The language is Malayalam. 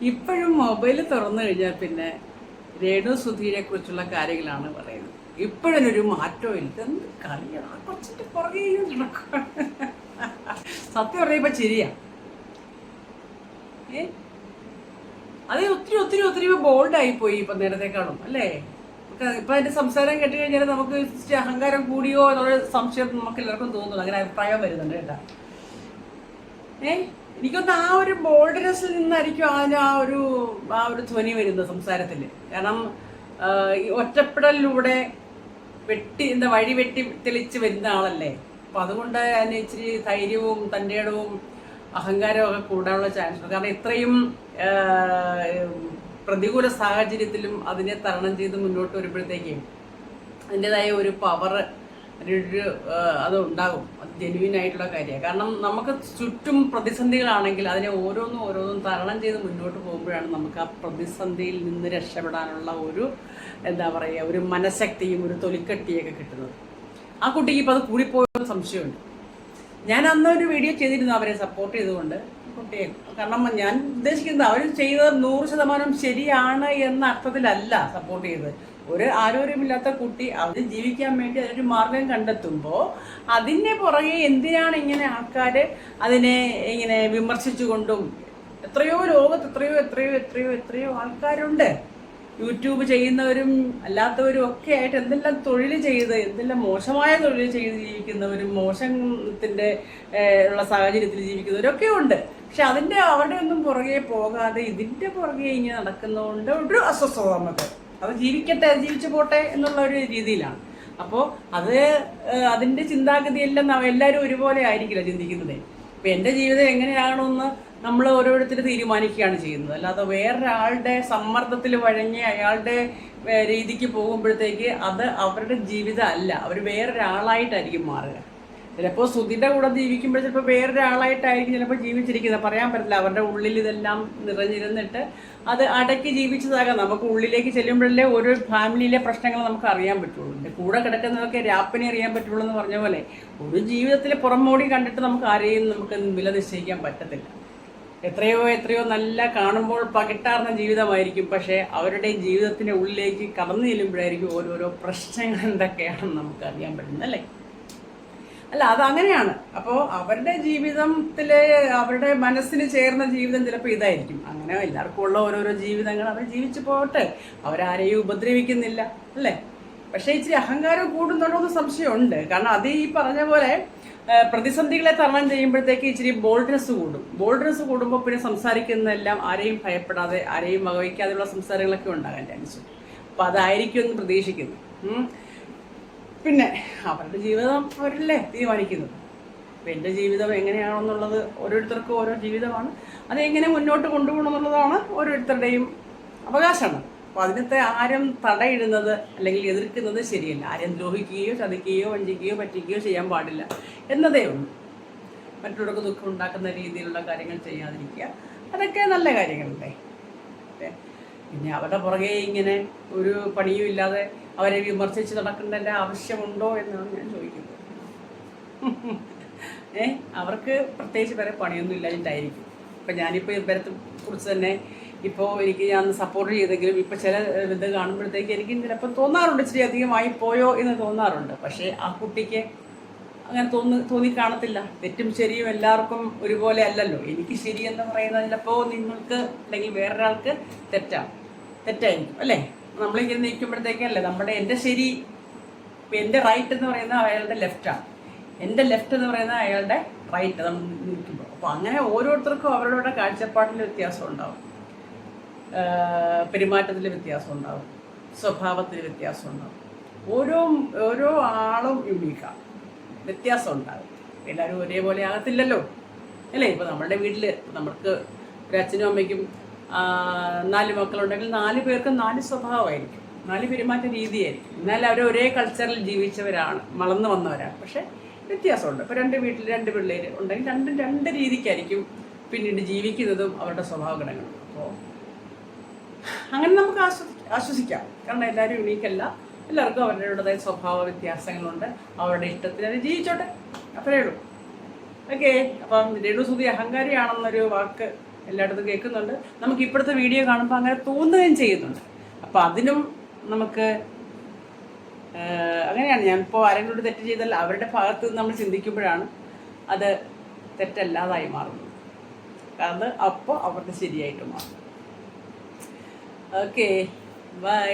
ഇപ്പോഴും മൊബൈൽ തുറന്നു കഴിഞ്ഞാൽ പിന്നെ രേണു സുധീരെ കുറിച്ചുള്ള കാര്യങ്ങളാണ് പറയുന്നത്. ഇപ്പോഴൊരു മാറ്റവും ഇല്ല. എന്ത് കളിയാണ് കുറച്ചിട്ട് പുറകെ സത്യം പറയുമ്പോ ശരിയാ ഏ? അത് ഒത്തിരി ഒത്തിരി ഒത്തിരി ബോൾഡായി പോയി ഇപ്പൊ നേരത്തെക്കാളും അല്ലേ? ഇപ്പം അതിന്റെ സംസാരം കേട്ട് കഴിഞ്ഞാൽ നമുക്ക് അഹങ്കാരം കൂടിയോ എന്നുള്ള സംശയം നമുക്ക് എല്ലാവർക്കും തോന്നുന്നു അങ്ങനെ അഭിപ്രായം വരുന്നുണ്ട് കേട്ടാ. ഏ എനിക്കൊന്ന് ആ ഒരു ബോൾഡ്നെസ്സിൽ നിന്നായിരിക്കും ആ ഒരു ആ ഒരു ധ്വനി വരുന്നത് സംസാരത്തിൽ. കാരണം ഈ ഒറ്റപ്പെടലിലൂടെ വെട്ടി എന്താ വഴി വെട്ടി തെളിച്ച് വരുന്ന ആളല്ലേ. അപ്പൊ അതുകൊണ്ട് അതിന് ഇച്ചിരി ധൈര്യവും തന്റെ ഇടവും അഹങ്കാരവും ഒക്കെ കൂടാനുള്ള ചാൻസ് ഉണ്ട്. കാരണം ഇത്രയും പ്രതികൂല സാഹചര്യത്തിലും അതിനെ തരണം ചെയ്ത് മുന്നോട്ട് വരുമ്പോഴത്തേക്കും അതിന്റെതായ ഒരു പവർ ഒരു അത് ഉണ്ടാകും അത് ജെന്യൂൻ ആയിട്ടുള്ള കാര്യമാണ്. കാരണം നമുക്ക് ചുറ്റും പ്രതിസന്ധികളാണെങ്കിൽ അതിനെ ഓരോന്നും ഓരോന്നും തരണം ചെയ്ത് മുന്നോട്ട് പോകുമ്പോഴാണ് നമുക്ക് ആ പ്രതിസന്ധിയിൽ നിന്ന് രക്ഷപ്പെടാനുള്ള ഒരു എന്താ പറയുക ഒരു മനഃശക്തിയും ഒരു തൊലിക്കട്ടിയൊക്കെ കിട്ടുന്നത്. ആ കുട്ടിക്ക് ഇപ്പോൾ അത് കൂടിപ്പോയെന്ന് സംശയമുണ്ട്. ഞാൻ അന്ന് ഒരു വീഡിയോ ചെയ്തിരുന്നു അവരെ സപ്പോർട്ട് ചെയ്തുകൊണ്ട്. കുട്ടിയെ കാരണം ഞാൻ ഉദ്ദേശിക്കുന്നത് അവർ ചെയ്തത് നൂറ് ശതമാനം ശരിയാണ് എന്ന അർത്ഥത്തിലല്ല സപ്പോർട്ട് ചെയ്തത്. ഒരു ആരോഗ്യമില്ലാത്ത കുട്ടി അത് ജീവിക്കാൻ വേണ്ടി അതൊരു മാർഗം കണ്ടെത്തുമ്പോൾ അതിന്റെ പുറകെ എന്തിനാണ് ഇങ്ങനെ ആൾക്കാർ അതിനെ ഇങ്ങനെ വിമർശിച്ചുകൊണ്ടും എത്രയോ ലോകത്ത് എത്രയോ എത്രയോ എത്രയോ എത്രയോ ആൾക്കാരുണ്ട്. യൂട്യൂബ് ചെയ്യുന്നവരും അല്ലാത്തവരും ഒക്കെ ആയിട്ട് എന്തെല്ലാം തൊഴിൽ ചെയ്ത് എന്തെല്ലാം മോശമായ തൊഴിൽ ചെയ്ത് ജീവിക്കുന്നവരും മോശത്തിന്റെ ഉള്ള സാഹചര്യത്തിൽ ജീവിക്കുന്നവരൊക്കെ ഉണ്ട്. പക്ഷെ അതിന്റെ അവരുടെ ഒന്നും പുറകെ പോകാതെ ഇതിന്റെ പുറകെ ഇങ്ങനെ നടക്കുന്നതുകൊണ്ട് ഒരു അസ്വസ്ഥത നമുക്ക്. അത് ജീവിക്കട്ടെ ജീവിച്ചു പോട്ടെ എന്നുള്ള ഒരു രീതിയിലാണ്. അപ്പോൾ അത് അതിന്റെ ചിന്താഗതിയെല്ലാം എല്ലാവരും ഒരുപോലെ ആയിരിക്കില്ല ചിന്തിക്കുന്നത്. ഇപ്പം എന്റെ ജീവിതം എങ്ങനെയാകണമെന്ന് നമ്മൾ ഓരോരുത്തർ തീരുമാനിക്കുകയാണ് ചെയ്യുന്നത്. അല്ലാതെ വേറൊരാളുടെ സമ്മർദ്ദത്തിൽ വഴങ്ങി അയാളുടെ രീതിക്ക് പോകുമ്പോഴത്തേക്ക് അത് അവരുടെ ജീവിതം അല്ല. അവർ വേറൊരാളായിട്ടായിരിക്കും മാറുക. ചിലപ്പോൾ സുധിയുടെ കൂടെ ജീവിക്കുമ്പോൾ ചിലപ്പോൾ വേറൊരാളായിട്ടായിരിക്കും ചിലപ്പോൾ ജീവിച്ചിരിക്കുന്നത്. പറയാൻ പറ്റില്ല. അവരുടെ ഉള്ളിൽ ഇതെല്ലാം നിറഞ്ഞിരുന്നിട്ട് അത് അടക്കി ജീവിച്ചതാകാം. നമുക്ക് ഉള്ളിലേക്ക് ചെല്ലുമ്പോഴല്ലേ ഓരോ ഫാമിലിയിലെ പ്രശ്നങ്ങൾ നമുക്ക് അറിയാൻ പറ്റുള്ളൂ. കൂടെ കിടക്കുന്നതൊക്കെ രാപ്പിനെ അറിയാൻ പറ്റുള്ളൂ എന്ന് പറഞ്ഞ പോലെ ഒരു ജീവിതത്തിൽ പുറമോടി കണ്ടിട്ട് നമുക്ക് ആരെയും നമുക്ക് വില നിശ്ചയിക്കാൻ പറ്റത്തില്ല. എത്രയോ എത്രയോ നല്ല കാണുമ്പോൾ പകിട്ടാർന്ന ജീവിതമായിരിക്കും. പക്ഷേ അവരുടെ ജീവിതത്തിന്റെ ഉള്ളിലേക്ക് കടന്നു ചെല്ലുമ്പോഴായിരിക്കും ഓരോരോ പ്രശ്നങ്ങൾ എന്തൊക്കെയാണെന്ന് നമുക്ക് അറിയാൻ പറ്റുന്നത് അല്ലേ? അല്ല അത് അങ്ങനെയാണ്. അപ്പോൾ അവരുടെ ജീവിതത്തിലെ അവരുടെ മനസ്സിന് ചേർന്ന ജീവിതം ചിലപ്പോൾ ഇതായിരിക്കും. അങ്ങനെ എല്ലാവർക്കും ഉള്ള ഓരോരോ ജീവിതങ്ങൾ അവർ ജീവിച്ചു പോകട്ടെ. അവരാരെയും ഉപദ്രവിക്കുന്നില്ല അല്ലേ? പക്ഷേ ഇച്ചിരി അഹങ്കാരം കൂടുന്നുണ്ടോ എന്ന് സംശയമുണ്ട്. കാരണം അത് ഈ പറഞ്ഞ പോലെ പ്രതിസന്ധികളെ തരണം ചെയ്യുമ്പോഴത്തേക്ക് ഇച്ചിരി ബോൾഡ്നെസ് കൂടും. ബോൾഡ്നെസ് കൂടുമ്പോൾ പിന്നെ സംസാരിക്കുന്നതെല്ലാം ആരെയും ഭയപ്പെടാതെ ആരെയും വകവയ്ക്കാതെയുള്ള സംസാരങ്ങളൊക്കെ ഉണ്ടാകാൻ ചാൻസ് അപ്പം അതായിരിക്കും എന്ന് പ്രതീക്ഷിക്കുന്നു. പിന്നെ അവരുടെ ജീവിതം അവരല്ലേ തീരുമാനിക്കുന്നത്. അപ്പം എന്റെ ജീവിതം എങ്ങനെയാണെന്നുള്ളത് ഓരോരുത്തർക്കും ഓരോ ജീവിതമാണ്. അതെങ്ങനെ മുന്നോട്ട് കൊണ്ടുപോകണം എന്നുള്ളതാണ് ഓരോരുത്തരുടെയും അവകാശമാണ് അപ്പോൾ അതിനത്തെ ആരും തടയിടുന്നത് അല്ലെങ്കിൽ എതിർക്കുന്നത് ശരിയല്ല. ആരെയും ദ്രോഹിക്കുകയോ ചതിക്കുകയോ വഞ്ചിക്കുകയോ പറ്റിക്കുകയോ ചെയ്യാൻ പാടില്ല. എന്നതേ ഉള്ളൂ. മറ്റുള്ളവർക്ക് ദുഃഖം ഉണ്ടാക്കുന്ന രീതിയിലുള്ള കാര്യങ്ങൾ ചെയ്യാതിരിക്കുക. അതൊക്കെ നല്ല കാര്യങ്ങളല്ലേ. പിന്നെ അവരുടെ പുറകെ ഇങ്ങനെ ഒരു പണിയും ഇല്ലാതെ അവരെ വിമർശിച്ച് നടക്കേണ്ടതിന്റെ ആവശ്യമുണ്ടോ എന്നാണ് ഞാൻ ചോദിക്കുന്നത്. ഏ അവർക്ക് പ്രത്യേകിച്ച് വേറെ പണിയൊന്നും ഇല്ലാഞ്ഞിട്ടായിരിക്കും. ഇപ്പം ഞാനിപ്പോൾ ഇവരത്തെ കുറിച്ച് തന്നെ ഇപ്പോൾ എനിക്ക് ഞാൻ സപ്പോർട്ട് ചെയ്തെങ്കിലും ഇപ്പോൾ ചില ഇത് കാണുമ്പോഴത്തേക്ക് എനിക്ക് ചിലപ്പോൾ തോന്നാറുണ്ട് ഇച്ചിരി അധികമായി പോയോ എന്ന് തോന്നാറുണ്ട്. പക്ഷേ ആ കുട്ടിക്ക് അങ്ങനെ തോന്നി തോന്നി കാണത്തില്ല. തെറ്റും ശരിയും എല്ലാവർക്കും ഒരുപോലെ അല്ലല്ലോ. എനിക്ക് ശരി എന്ന് പറയുന്നത് നിങ്ങൾക്ക് അല്ലെങ്കിൽ വേറൊരാൾക്ക് തെറ്റാണ് തെറ്റായിരിക്കും അല്ലേ? നമ്മളിങ്ങനെ നിൽക്കുമ്പോഴത്തേക്കല്ലേ നമ്മുടെ എന്റെ ശരി എന്റെ റൈറ്റ് എന്ന് പറയുന്നത് അയാളുടെ ലെഫ്റ്റാണ് എന്റെ ലെഫ്റ്റ് എന്ന് പറയുന്നത് അയാളുടെ റൈറ്റ് നമ്മൾ നിൽക്കുമ്പോൾ. അപ്പോൾ അങ്ങനെ ഓരോരുത്തർക്കും അവരുടെ കാഴ്ചപ്പാടിൽ വ്യത്യാസം ഉണ്ടാവും. പെരുമാറ്റത്തിൽ വ്യത്യാസം ഉണ്ടാവും. സ്വഭാവത്തിൽ വ്യത്യാസം ഉണ്ടാവും. ഓരോ ഓരോ ആളും യുണീക്കാണ് വ്യത്യാസം ഉണ്ടാകും എല്ലാവരും ഒരേപോലെ ആകത്തില്ലല്ലോ. അല്ലേ? ഇപ്പോൾ നമ്മളുടെ വീട്ടിൽ നമുക്ക് ഒരു അച്ഛനും അമ്മയ്ക്കും നാല് മക്കളുണ്ടെങ്കിൽ നാല് പേർക്കും നാല് സ്വഭാവമായിരിക്കും. നാല് പെരുമാറ്റ രീതിയായിരിക്കും. എന്നാൽ അവർ ഒരേ കൾച്ചറിൽ ജീവിച്ചവരാണ് വളർന്നു വന്നവരാണ്. പക്ഷേ വ്യത്യാസമുണ്ട്. ഇപ്പോൾ രണ്ട് വീട്ടിൽ രണ്ട് പിള്ളേർ ഉണ്ടെങ്കിൽ രണ്ടും രണ്ട് രീതിക്കായിരിക്കും പിന്നീട് ജീവിക്കുന്നതും അവരുടെ സ്വഭാവ അപ്പോൾ അങ്ങനെ നമുക്ക് ആശ്വ ആശ്വസിക്കാം കാരണം എല്ലാവരും യുണീക്കല്ല എല്ലാവർക്കും അവരുടേതായ സ്വഭാവ വ്യത്യാസങ്ങളുണ്ട്. അവരുടെ ഇഷ്ടത്തിന് അത് ജീവിച്ചോട്ടെ. അത്രയേ ഉള്ളൂ. ഓക്കെ അപ്പം രേണുസുതി അഹങ്കാരിയാണെന്നൊരു വാക്ക് എല്ലായിടത്തും കേൾക്കുന്നുണ്ട്. നമുക്ക് ഇപ്പോഴത്തെ വീഡിയോ കാണുമ്പോൾ അങ്ങനെ തോന്നുകയും ചെയ്യുന്നുണ്ട്. അപ്പോൾ അതിനും നമുക്ക് അങ്ങനെയാണ്. ഞാൻ ഇപ്പോൾ ആരെങ്കിലും തെറ്റ് ചെയ്താൽ അവരുടെ ഭാഗത്ത് നിന്ന് നമ്മൾ ചിന്തിക്കുമ്പോഴാണ് അത് തെറ്റല്ലാതായി മാറുന്നത്. കാരണം അപ്പോൾ അവർക്ക് ശരിയായിട്ട് മാറും. Okay bye.